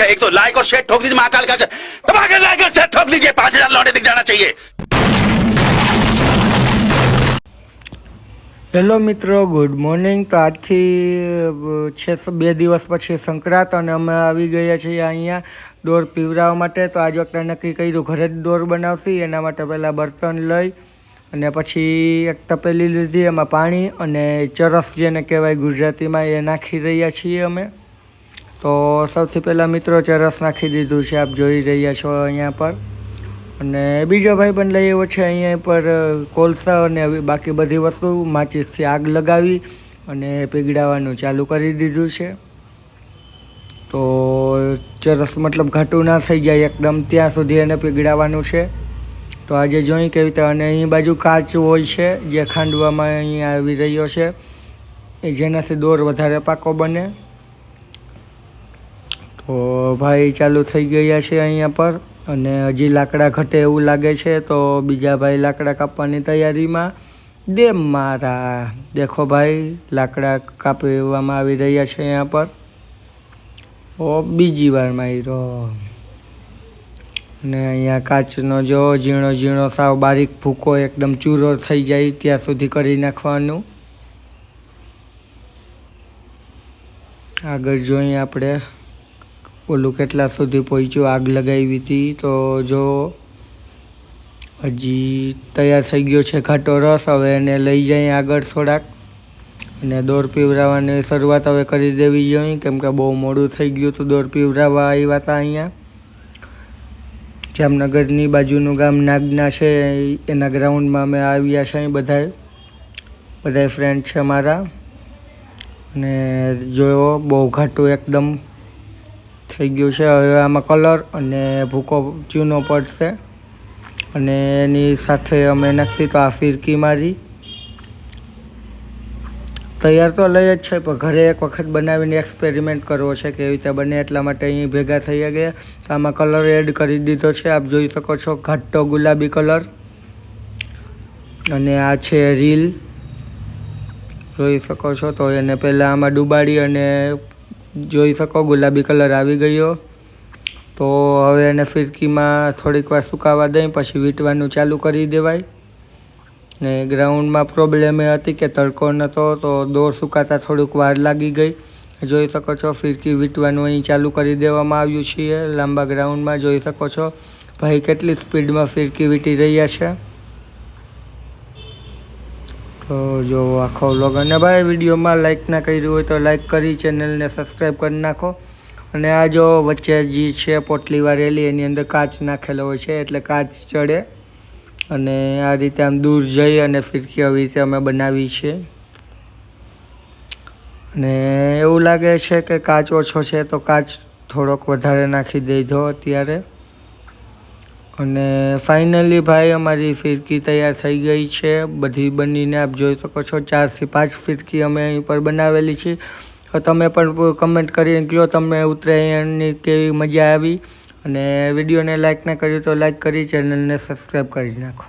है एक तो लाइक और शेयर ठोक दीजिए महाकाल का दबा के लाइक और शेयर ठोक दीजिए पांच हजार लौटे दिख जाना चाहिए હેલો મિત્રો ગુડ મોર્નિંગ તો આજથી અ, છે સ- બે દિવસ પછી સંક્રાંત અને અમે આવી ગયા છીએ અહીંયા દોર પીવરાવવા માટે તો આજ વખતે નક્કી કર્યું ઘરે જ દોર બનાવશી એના માટે પહેલાં બર્તન લઈ અને પછી એક તપેલી લીધી એમાં પાણી અને ચરસ જેને કહેવાય ગુજરાતીમાં એ નાખી રહ્યા છીએ અમે તો સૌથી પહેલાં મિત્રો ચરસ નાખી દીધું છે, આપ જોઈ રહ્યા છો અહીંયા પર. અને બીજો ભાઈ પણ લઈ આવ્યો છે અહીંયા પર કોલસા અને બાકી બધી વસ્તુ માચીસથી આગ લગાવી અને પીગડાવવાનું ચાલુ કરી દીધું છે. તો ચરસ મતલબ ઘાટું ના થઈ જાય એકદમ ત્યાં સુધી એને પીગડાવવાનું છે. તો આજે જોઈ કેવી રીતે અને અહીં બાજુ કાચ હોય છે, જે ખાંડવામાં અહીંયા આવી રહ્યો છે. એ જેનાથી દોર વધારે પાકો બને. તો ભાઈ ચાલુ થઈ ગયા છે અહીંયા પર અને હજી લાકડા ઘટે એવું લાગે છે તો બીજા ભાઈ લાકડા કાપવાની તૈયારીમાં. દે મારા. દેખો ભાઈ, લાકડા કાપવામાં આવી રહ્યા છે અહીંયા પર. ઓ, બીજી વાર માર્યો. અને અહીંયા કાચનો જો ઝીણો ઝીણો સાવ બારીક ભૂકો એકદમ ચૂરો થઈ જાય ત્યાં સુધી કરી નાખવાનું. આગળ જોઈએ આપણે. ઓલું કેટલા સુધી પહોંચ્યું? આગ લગાવી હતી તો જો હજી તૈયાર થઈ ગયો છે ઘાટો રસ, હવે એને લઈ જાય આગળ થોડાક. અને દોર પીવરાવાની શરૂઆત હવે કરી દેવી જોઈએ, કેમ કે બહુ મોડું થઈ ગયું હતું દોર પીવરાવા આવ્યા હતા અહીંયા. જામનગરની બાજુનું ગામ નાગના છે, એના ગ્રાઉન્ડમાં અમે આવ્યા છે અહીં બધાય બધાય ફ્રેન્ડ છે મારા અને જોયો બહુ ઘાટું એકદમ. થઈ ગયું છે. હવે આમાં કલર અને ભૂકો ચૂનો પડશે. અને એની સાથે અમે નાખી તો આ ફિરકી મારી. તૈયાર તો લઈ જ છે, પણ ઘરે એક વખત બનાવીને એક્સપેરિમેન્ટ કરવો છે કે એવી રીતે બને એટલા માટે અહીં ભેગા થઈ ગયા. તો આમાં કલર એડ કરી દીધો છે. આપ જોઈ શકો છો ઘાટો ગુલાબી કલર અને આ છે રીલ. જોઈ શકો છો તો એને પહેલાં આમાં ડુબાડી અને જોઈ શકો, ગુલાબી કલર આવી ગયો. તો હવે એને ફિરકીમાં થોડીક વાર સુકાવા દઈ, પછી વીંટવાનું ચાલુ કરી દેવાય. ને ગ્રાઉન્ડમાં પ્રોબ્લેમ એ હતી કે તડકો નહોતો તો દોર સુકાતા થોડુંક વાર લાગી ગઈ. જોઈ શકો છો, ફિરકી વીંટવાનું અહીં ચાલુ કરી દેવામાં આવ્યું છે. લાંબા ગ્રાઉન્ડમાં જોઈ શકો છો, ભાઈ કેટલી સ્પીડમાં ફિરકી વીંટી રહ્યા છે. તો જો આખો વ્લોગ અને ભાઈ વિડીયોમાં લાઈક ના કર્યું હોય તો લાઈક કરી ચેનલને સબસ્ક્રાઈબ કરી નાખો. અને આ જો વચ્ચે જે છે પોટલી વાળેલી એની અંદર કાચ નાખેલો હોય છે, એટલે કાચ ચડે. અને આ રીતે આમ દૂર જઈ અને ફિરકી આવી રીતે અમે બનાવી છે. અને એવું લાગે છે કે કાચ ઓછો છે, તો કાચ થોડોક વધારે નાખી દેજો અત્યારે. અને ફાઇનલી ભાઈ, અમારી ફિરકી તૈયાર થઈ ગઈ છે. બધી બનીને આપ જોઈ શકો છો, ચારથી પાંચ ફિરકી અમે અહીં પર બનાવેલી છે. તો તમે પણ કમેન્ટ કરીને કહો તમને ઉત્તરાયણની કેવી મજા આવી. અને વિડીયોને લાઇક ના કર્યું તો લાઇક કરી ચેનલને સબસ્ક્રાઈબ કરી નાખો.